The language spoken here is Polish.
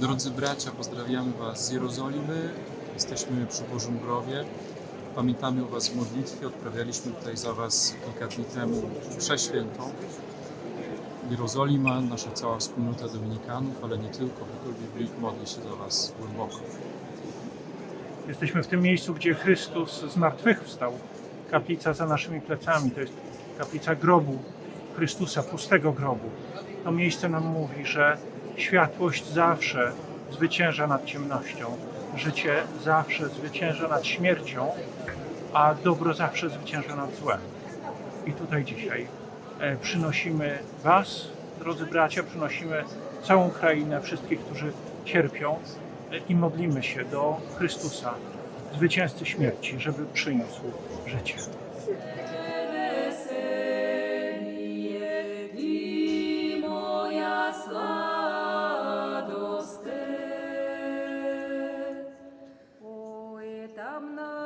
Drodzy bracia, pozdrawiamy Was z Jerozolimy. Jesteśmy przy Bożym Grobie. Pamiętamy o Was w modlitwie. Odprawialiśmy tutaj za Was kilka dni temu mszę świętą. Jerozolima, nasza cała wspólnota dominikanów, ale nie tylko. Wykół Biblik modli się za Was głęboko. Jesteśmy w tym miejscu, gdzie Chrystus zmartwychwstał. Kaplica za naszymi plecami to jest kaplica grobu Chrystusa, pustego grobu. To miejsce nam mówi, że światłość zawsze zwycięża nad ciemnością, życie zawsze zwycięża nad śmiercią, a dobro zawsze zwycięża nad złem. I tutaj dzisiaj e, przynosimy Was, drodzy bracia, przynosimy całą krainę, wszystkich, którzy cierpią e, i modlimy się do Chrystusa, zwycięzcy śmierci, żeby przyniósł życie. нам на